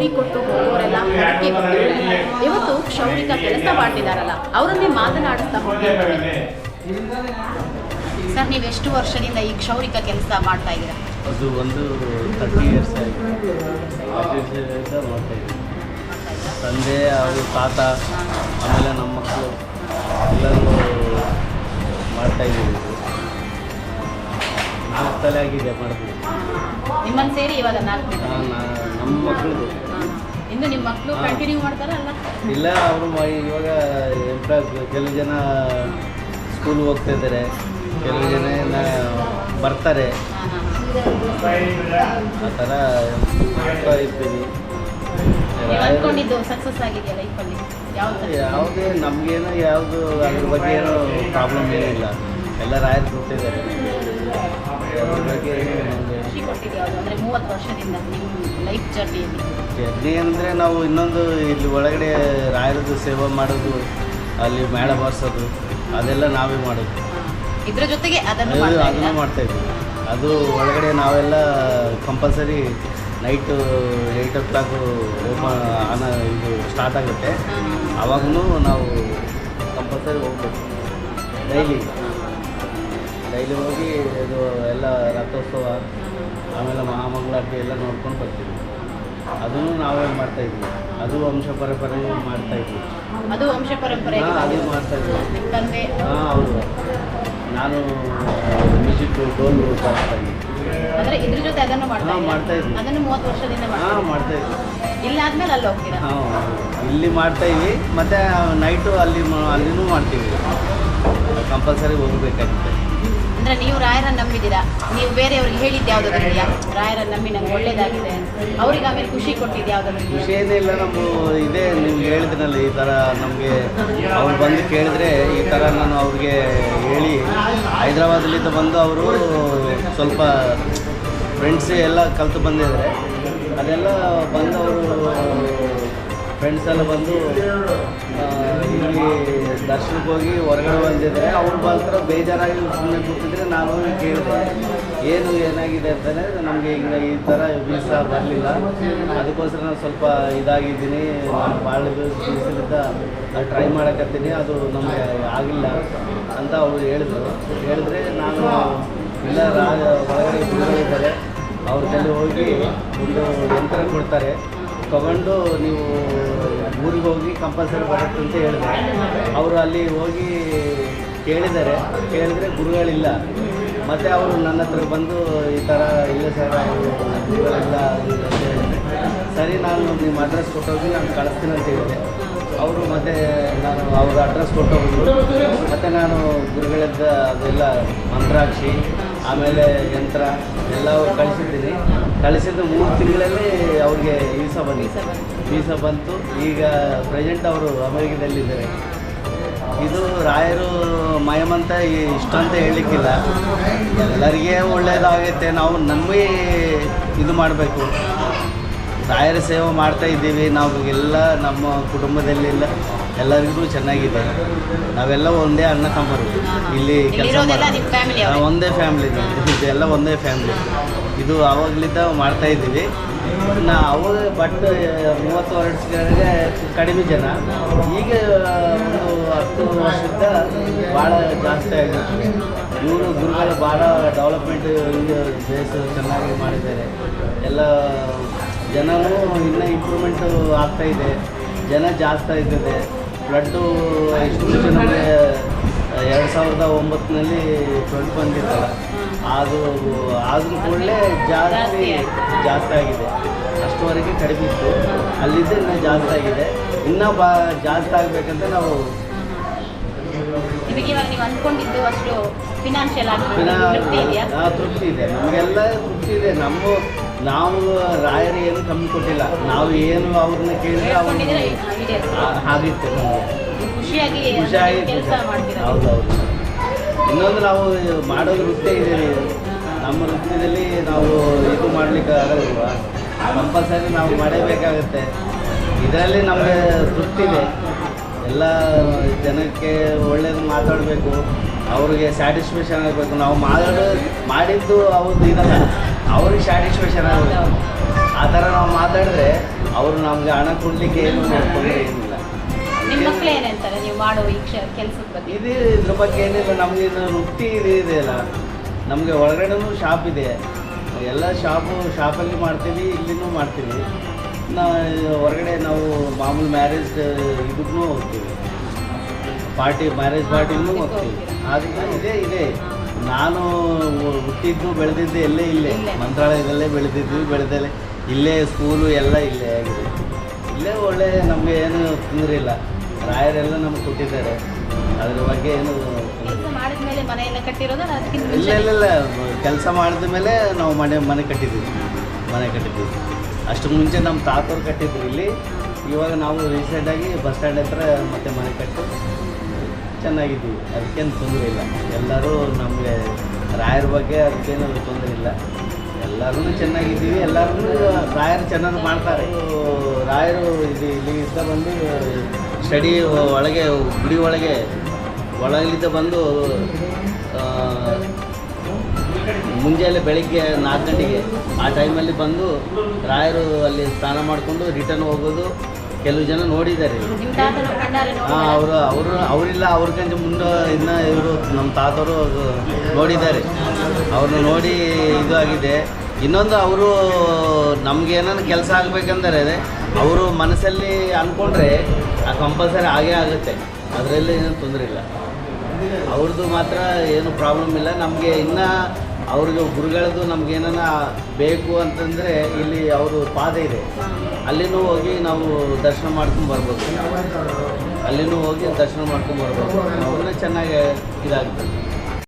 ಕೂಲಿ ಕೊಟ್ಟು ಹೋಗೋರೆಲ್ಲ ಹೊರಗೆ ಬಂದಿದ್ದಾರೆ. ಇವತ್ತು ಕ್ಷೌರಿಕ ಕೆಲಸ ಮಾಡ್ತಿದಾರಲ್ಲ ಅವರನ್ನೇ ಮಾತನಾಡಿಸ್ತಾ ಹೋಗಿ ಸರ್ ನೀವು ಎಷ್ಟು ವರ್ಷದಿಂದ ಈ ಕ್ಷೌರಿಕ ಕೆಲಸ ಮಾಡ್ತಾ ಇದ್ದೀರಾ? ಅದು ಒಂದು ತರ್ಟಿ ಇಯರ್ಸ್ ಆಯಿತು. ತಂದೆ ಅವರು ತಾತ ಆಮೇಲೆ ನಮ್ಮ ಮಕ್ಕಳು ಎಲ್ಲರೂ ಮಾಡ್ತಾಯಿದ್ದೀವಿ ನಾಲ್ಕು ತಲೆ ಆಗಿದೆ ಮಾಡ್ತೀವಿ ನಿಮ್ಮನ್ನು ಸೇರಿ ಇವಾಗ ನಾಲ್ಕು ನಾನು ನಮ್ಮ ಮಕ್ಕಳದು. ಇನ್ನು ನಿಮ್ಮ ಮಕ್ಕಳು. ಕಂಟಿನ್ಯೂ ಮಾಡ್ತಾರಲ್ಲ ಇಲ್ಲ ಅವರು ಇವಾಗ ಎಂಪ್ಲಾಯ್ ಕೆಲವು ಜನ ಸ್ಕೂಲ್ ಹೋಗ್ತಾ ಇದ್ದಾರೆ. ಕೆಲವು ಜನ ಬರ್ತಾರೆ. ಆ ಥರ ಮಾಡ್ತಾ ಇರ್ತೀವಿ ಅಂದ್ಕೊಂಡಿದ್ದು ಸಕ್ಸಸ್ ಆಗಿದೆಯಾ ಲೈಫಲ್ಲಿ ಯಾವ್ದು ನಮಗೇನು ಯಾವುದು ಅದ್ರ ಬಗ್ಗೆ ಏನೂ ಪ್ರಾಬ್ಲಮ್ ಏನಿಲ್ಲ. ಎಲ್ಲ ರಾಯರು ಕೊಟ್ಟಿದ್ದಾರೆ ಅದ್ರ ಬಗ್ಗೆ ಏನು ನಮ್ಗೆ ಖುಷಿ ಕೊಟ್ಟಿದ್ದು ಅಂದರೆ ಮೂವತ್ತು ವರ್ಷದಿಂದ ನಿಮ್ಮ ಲೈಫ್ ಜರ್ನಿಯಲ್ಲಿ ಜರ್ನಿ ಅಂದರೆ ನಾವು ಇನ್ನೊಂದು ಇಲ್ಲಿ ಒಳಗಡೆ ರಾಯರದ್ದು ಸೇವೆ ಮಾಡೋದು ಅಲ್ಲಿ ಮೇಳ ಬಾರಿಸೋದು ಅದೆಲ್ಲ ನಾವೇ ಮಾಡೋದು. ಇದ್ರ ಜೊತೆಗೆ ಅದನ್ನು ಅದು ಮಾಡ್ತಾ ಅದನ್ನು ಮಾಡ್ತಾ ಇದ್ವಿ ಅದು ಒಳಗಡೆ ನಾವೆಲ್ಲ compulsory night eight o'clock open ಆನ ಇದು ಸ್ಟಾರ್ಟ್ ಆಗುತ್ತೆ. ಆವಾಗೂ ನಾವು ಕಂಪಲ್ಸರಿ ಹೋಗ್ಬೇಕು. ಡೈಲಿ ಡೈಲಿ ಹೋಗಿ ಇದು ಎಲ್ಲ ರಥೋತ್ಸವ ಆಮೇಲೆ ಮಹಾಮಂಗಳಾರತಿ ಎಲ್ಲ ನೋಡ್ಕೊಂಡು ಬರ್ತೀವಿ. ಅದನ್ನು ನಾವೇ ಮಾಡ್ತಾ ಇದ್ವಿ? ಅದು ವಂಶ ಪರಂಪರೆ ಮಾಡ್ತಾ ಇದ್ವಿ. ಅದು ವಂಶ ಪರಂಪರೆ ಅದು ಮಾಡ್ತಾ ಇದ್ವಿ. ತಂದೆ? ಹಾಂ ಹೌದು. ನಾನು ಮ್ಯೂಸಿಕ್ ಡೋಲ್ ಬಾರಿಸ್ತಾ ಅಂದ್ರೆ ಇದ್ರ ಜೊತೆ ಅದನ್ನು ಮಾಡ್ತಾ ಇದ್ವಿ. ಅದನ್ನು ಮೂವತ್ತು ವರ್ಷದಿಂದ ಹಾಂ? ಮಾಡ್ತಾ ಇದ್ವಿ. ಇಲ್ಲಾದ್ಮೇಲೆ ಅಲ್ಲಿ ಹೋಗ್ತೀರಾ? ಹಾಂ ಇಲ್ಲಿ ಮಾಡ್ತಾ ಇದ್ವಿ. ಮತ್ತೆ ನೈಟು ಅಲ್ಲಿ ಅಲ್ಲಿನೂ ಮಾಡ್ತೀವಿ. ಕಂಪಲ್ಸರಿ ಹೋಗ್ಬೇಕಾಗುತ್ತೆ. ಅಂದ್ರೆ ನೀವು ರಾಯರನ್ನ ನಂಬಿದ್ದೀರಾ? ನೀವು ಬೇರೆಯವ್ರಿಗೆ ಹೇಳಿದ್ದು ಯಾವ್ದು ಇದೆಯಾ ನಂಬಿ ನಂಗೆ ಒಳ್ಳೇದಾಗಿದೆ ಅವ್ರಿಗೆ ಆಮೇಲೆ ಖುಷಿ ಕೊಟ್ಟಿದ್ದು ಯಾವ್ದು? ಖುಷಿ ಏನಿಲ್ಲ ನಮ್ಮ ಇದೇ ನಿಮ್ಗೆ ಹೇಳಿದ್ನಲ್ಲ ಈ ಥರ ನಮಗೆ ಅವ್ರು ಬಂದು ಕೇಳಿದ್ರೆ ಈ ಥರ ನಾನು ಅವ್ರಿಗೆ ಹೇಳಿ ಹೈದ್ರಾಬಾದಲ್ಲಿಂದ ಬಂದು ಅವರು ಸ್ವಲ್ಪ ಫ್ರೆಂಡ್ಸ್ ಎಲ್ಲ ಕಲ್ತು ಬಂದಿದ್ದಾರೆ. ಅದೆಲ್ಲ ಬಂದು ಅವರು ಫ್ರೆಂಡ್ಸ್ ಎಲ್ಲ ಬಂದು ಇಲ್ಲಿ ದರ್ಶನಕ್ಕೆ ಹೋಗಿ ಹೊರಗಡೆ ಬಂದಿದ್ದಾರೆ ಅವ್ರು ಮಾತ್ರ ಬೇಜಾರಾಗಿ ಸುಮ್ಮನೆ ಕೂತಿದ್ರೆ ನಾನು ಕೇಳಿದೆ ಏನು ಏನಾಗಿದೆ ಅಂತಲೇ ನಮಗೆ ಈಗ ಈ ಥರ ವೀಸಾ ಬರಲಿಲ್ಲ. ಅದಕ್ಕೋಸ್ಕರ ನಾನು ಸ್ವಲ್ಪ ಇದಾಗಿದ್ದೀನಿ. ನಾನು ಭಾಳ ದಿವಸದಿಂದ ಟ್ರೈ ಮಾಡಕತ್ತೀನಿ. ಅದು ನಮಗೆ ಆಗಿಲ್ಲ ಅಂತ ಅವರು ಹೇಳಿದ್ರು. ಹೇಳಿದ್ರೆ ನಾನು ಇಲ್ಲ ರಾಜ ಒಳಗಡೆ ಇದ್ದಾರೆ ಅವ್ರ ಹೋಗಿ ಒಂದು ಯಂತ್ರ ಕೊಡ್ತಾರೆ. ತಗೊಂಡು ನೀವು ಊರಿಗೆ ಹೋಗಿ ಕಂಪಲ್ಸರಿ ಬರುತ್ತೆ ಅಂತ ಹೇಳಿದೆ ಅವರು ಅಲ್ಲಿ ಹೋಗಿ ಕೇಳಿದ್ದಾರೆ. ಕೇಳಿದ್ರೆ ಗುರುಗಳಿಲ್ಲ. ಮತ್ತು ಅವರು ನನ್ನ ಹತ್ರ ಬಂದು ಈ ಥರ ಇಲ್ಲ ಸರ್, ಅವರು ಗುರುಗಳಿಲ್ಲ ಸರಿ, ನಾನು ನಿಮ್ಮ ಅಡ್ರೆಸ್ ಕೊಟ್ಟೋಗಿ ನಾನು ಕಳಿಸ್ತೀನಿ ಅಂತ ಹೇಳಿದೆ. ಅವರು ಮತ್ತೆ ನಾನು ಅವ್ರ ಅಡ್ರೆಸ್ ಕೊಟ್ಟೋಗಿದ್ರು ಮತ್ತು ನಾನು ಗುರುಗಳಿದ್ದ ಅದೆಲ್ಲ ಮಂತ್ರಾಕ್ಷಿ ಆಮೇಲೆ ಯಂತ್ರ ಎಲ್ಲವೂ ಕಳಿಸಿದ್ದೀನಿ. ಕಳಿಸಿದ ಮೂರು ತಿಂಗಳಲ್ಲಿ ಅವ್ರಿಗೆ ವೀಸಾ ಬಂದಿದೆ ವೀಸಾ ಬಂತು. ಈಗ ಪ್ರೆಸೆಂಟ್ ಅವರು ಅಮೆರಿಕದಲ್ಲಿದ್ದಾರೆ. ಇದು ರಾಯರು ಮಯಮಂತ ಇಷ್ಟ ಅಂತ ಹೇಳಲಿಕ್ಕಿಲ್ಲ. ಎಲ್ಲರಿಗೆ ಒಳ್ಳೆಯದಾಗೈತೆ. ನಾವು ನಮಗೆ ಇದು ಮಾಡಬೇಕು. ರಾಯರ ಸೇವೆ ಮಾಡ್ತಾ ಇದ್ದೀವಿ. ನಾವು ಎಲ್ಲ ನಮ್ಮ ಕುಟುಂಬದಲ್ಲೆಲ್ಲ ಎಲ್ಲರಿಗೂ ಚೆನ್ನಾಗಿದೆ. ನಾವೆಲ್ಲ ಒಂದೇ ಅಣ್ಣ ತಮ್ಮರು ಇಲ್ಲಿ ಕೆಲಸ? ಒಂದೇ ಫ್ಯಾಮಿಲಿ ಇದೆಲ್ಲ ಒಂದೇ ಫ್ಯಾಮಿಲಿ ಇದು ಆವಾಗಲಿದ್ದ ಮಾಡ್ತಾ ಇದ್ದೀವಿ. ನಾ ಅವಾಗ ಬಟ್ ಮೂವತ್ತು ವರ್ಷಗಳಿಗೆ ಕಡಿಮೆ ಜನ. ಈಗ ಒಂದು ಹತ್ತು ವರ್ಷದಿಂದ ಭಾಳ ಜಾಸ್ತಿ ಆಗಿದೆ ಇವರು ಗುರುಗಳು ಭಾಳ ಡೆವಲಪ್ಮೆಂಟ್ ಬೇಸ್ ದೇಶ ಚೆನ್ನಾಗಿ ಮಾಡಿದ್ದಾರೆ. ಎಲ್ಲ ಜನನೂ ಇನ್ನೂ ಇಂಪ್ರೂವ್ಮೆಂಟು ಆಗ್ತಾ ಇದೆ. ಜನ ಜಾಸ್ತಿ ಆಯ್ತದೆ ಬ್ಲಡ್ಡು ಎಷ್ಟು ನಮಗೆ ಎರಡು ಸಾವಿರದ ಒಂಬತ್ತರಲ್ಲಿ ಫ್ಲಡ್ ಬಂದಿತ್ತಲ್ಲ. ಅದು ಆದ್ರೂ ಕೂಡಲೇ ಜಾಸ್ತಿ ಜಾಸ್ತಿ ಆಗಿದೆ. ಅಷ್ಟುವರೆಗೆ ಕಡಿಮೆ ಇತ್ತು. ಅಲ್ಲಿದ್ದ ಇನ್ನೂ ಜಾಸ್ತಿ ಆಗಿದೆ. ಇನ್ನೂ ಬಾ ಜಾಸ್ತಿ ಆಗಬೇಕಂತ ನಾವು ಅಂದ್ಕೊಂಡಿದ್ದು ಅಷ್ಟು ಫಿನಾನ್ಷಿಯಲ್ ತೃಪ್ತಿ ಇದೆ. ನಮಗೆಲ್ಲ ತೃಪ್ತಿ ಇದೆ. ನಮ್ಮ ನಾವು ರಾಯರು ಏನು ಕಮ್ಮಿ ಕೊಟ್ಟಿಲ್ಲ. ನಾವು ಏನು ಅವ್ರನ್ನ ಕೇಳಿದ್ರೆ ಅವ್ರು? ಆಗಿತ್ತು ನಮಗೆ. ಖುಷಿಯಾಗಿ ಹೌದೌದು. ಇನ್ನೊಂದು ನಾವು ಮಾಡೋದು ವೃತ್ತಿ ಇದೆ ನಮ್ಮ ವೃತ್ತಿಯಲ್ಲಿ ನಾವು ಇದು ಮಾಡಲಿಕ್ಕೆ ಆಗಲ್ವಾ? ಕಂಪಲ್ಸರಿ ನಾವು ಮಾಡಬೇಕಾಗತ್ತೆ. ಇದರಲ್ಲಿ ನಮಗೆ ತೃಪ್ತಿ ಇದೆ ಎಲ್ಲ ಜನಕ್ಕೆ ಒಳ್ಳೇದು ಮಾತಾಡಬೇಕು. ಅವ್ರಿಗೆ ಸ್ಯಾಟಿಸ್ಫ್ಯಾಕ್ಷನ್ ಆಗಬೇಕು. ನಾವು ಮಾತಾಡೋ ಮಾಡಿದ್ದು ಅವ್ರದ್ದು ಇದಲ್ಲ. ಅವ್ರಿಗೆ ಸ್ಯಾಟಿಸ್ಫ್ಯಾಕ್ಷನ್ ಆಗುತ್ತೆ ಆ ಥರ ನಾವು ಮಾತಾಡಿದ್ರೆ ಅವರು ನಮಗೆ ಹಣ ಕೊಡಲಿಕ್ಕೆ ಏನು ತೊಂದರೆ ಏನಿಲ್ಲ ನಿಮ್ಮ ಮಕ್ಳು ಏನಂತಾರೆ ನೀವು ಮಾಡೋ ಈ ಕೆಲಸದ ಬಗ್ಗೆ. ಇದು ಇದ್ರ ಬಗ್ಗೆ ಏನಿಲ್ಲ ನಮಗೆ ವೃತ್ತಿ ಇದು ಇದೆ ಅಲ್ಲ. ನಮಗೆ ಒಳಗಡೆನೂ ಶಾಪ್ ಇದೆ. ಎಲ್ಲ ಶಾಪು ಶಾಪಲ್ಲಿ ಮಾಡ್ತೀವಿ ಇಲ್ಲಿನೂ ಮಾಡ್ತೀವಿ. ನಾವು ಹೊರಗಡೆ ನಾವು ಮಾಮೂಲಿ ಮ್ಯಾರೇಜ್ ಇದಕ್ಕೂ ಹೋಗ್ತೀವಿ. ಪಾರ್ಟಿ ಮ್ಯಾರೇಜ್ ಪಾರ್ಟಿನೂ ಹೋಗ್ತೀವಿ. ಆದ್ರಿಂದ ಇದೇ ಇದೆ. ನಾನು ಹುಟ್ಟಿದ್ದು ಬೆಳೆದಿದ್ದು ಎಲ್ಲೇ ಇಲ್ಲೇ. ಮಂತ್ರಾಲಯದಲ್ಲೇ ಬೆಳೆದಿದ್ವಿ ಬೆಳೆದಲ್ಲೇ. ಇಲ್ಲೇ ಸ್ಕೂಲು ಎಲ್ಲ ಇಲ್ಲೇ ಆಗಿದೆ. ಇಲ್ಲೇ ಒಳ್ಳೆ ನಮಗೆ ಏನು ತೊಂದರೆ ಇಲ್ಲ. ರಾಯರೆಲ್ಲ ನಮ್ಗೆ ಕೊಟ್ಟಿದ್ದಾರೆ. ಅದ್ರ ಬಗ್ಗೆ ಏನು ಇಲ್ಲ. ಇಲ್ಲ ಇಲ್ಲ ಇಲ್ಲ. ಕೆಲಸ ಮಾಡಿದ ಮೇಲೆ ನಾವು ಮನೆ ಮನೆ ಕಟ್ಟಿದ್ದೀವಿ. ಮನೆ ಕಟ್ಟಿದ್ದೀವಿ. ಅಷ್ಟು ಮುಂಚೆ ನಮ್ಮ ತಾತವ್ರು ಕಟ್ಟಿದ್ರು ಇಲ್ಲಿ. ಇವಾಗ ನಾವು ರೀಸೆಂಟಾಗಿ ಬಸ್ ಸ್ಟ್ಯಾಂಡ್ ಹತ್ರ ಮತ್ತೆ ಮನೆ ಕಟ್ಟು. ಚೆನ್ನಾಗಿದ್ದೀವಿ. ಅದಕ್ಕೇನು ತೊಂದರೆ ಇಲ್ಲ. ಎಲ್ಲರೂ ನಮಗೆ ರಾಯರ ಬಗ್ಗೆ ಅದಕ್ಕೇನು ತೊಂದರೆ ಇಲ್ಲ. ಎಲ್ಲರೂ ಚೆನ್ನಾಗಿದ್ದೀವಿ. ಎಲ್ಲರೂ ರಾಯರು ಚೆನ್ನಾಗಿ ಮಾಡ್ತಾರೆ. ರಾಯರು ಇದು ಇಲ್ಲಿಂದ ಬಂದು ಸ್ಟಡಿ ಒಳಗೆ, ಗುಡಿ ಒಳಗೆ, ಒಳಗಿಂದ ಬಂದು ಮುಂಜಾನೆ ಬೆಳಿಗ್ಗೆ ನಾಲ್ಕು ಗಂಟೆಗೆ ಆ ಟೈಮಲ್ಲಿ ಬಂದು ರಾಯರು ಅಲ್ಲಿ ಸ್ನಾನ ಮಾಡಿಕೊಂಡು ರಿಟರ್ನ್ ಹೋಗೋದು. ಕೆಲವು ಜನ ನೋಡಿದ್ದಾರೆ. ಹಾಂ ಅವರು ಅವರು ಅವರಿಲ್ಲ ಅವ್ರಿಗಂತ ಮುಂದೆ ಇನ್ನು ಇವರು ನಮ್ಮ ತಾತವರು ನೋಡಿದ್ದಾರೆ. ಅವ್ರನ್ನ ನೋಡಿ ಇದು ಆಗಿದೆ. ಇನ್ನೊಂದು ಅವರು ನಮ್ಗೆ ಏನಾದ್ರು ಕೆಲಸ ಆಗಬೇಕಂದರೆ ಅವರು ಮನಸ್ಸಲ್ಲಿ ಅಂದ್ಕೊಂಡ್ರೆ ಆ ಕಂಪಲ್ಸರಿ ಆಗೇ ಆಗುತ್ತೆ. ಅದರಲ್ಲಿ ಏನೂ ತೊಂದರೆ ಇಲ್ಲ. ಅವ್ರದ್ದು ಮಾತ್ರ ಏನು ಪ್ರಾಬ್ಲಮ್ ಇಲ್ಲ. ನಮಗೆ ಇನ್ನು ಅವ್ರಿಗೆ ಗುರುಗಳದ್ದು ನಮ್ಗೆ ಬೇಕು ಅಂತಂದರೆ ಇಲ್ಲಿ ಅವರು ಪಾದ ಇದೆ. ಅಲ್ಲಿನೂ ಹೋಗಿ ನಾವು ದರ್ಶನ ಮಾಡ್ಕೊಂಡು ಬರ್ಬೋದು. ಅಲ್ಲಿನೂ ಹೋಗಿ ದರ್ಶನ ಮಾಡ್ಕೊಂಡು ಬರ್ಬೋದು. ಅವ್ರನ್ನ ಚೆನ್ನಾಗಿ ಇದಾಗ್ತದೆ.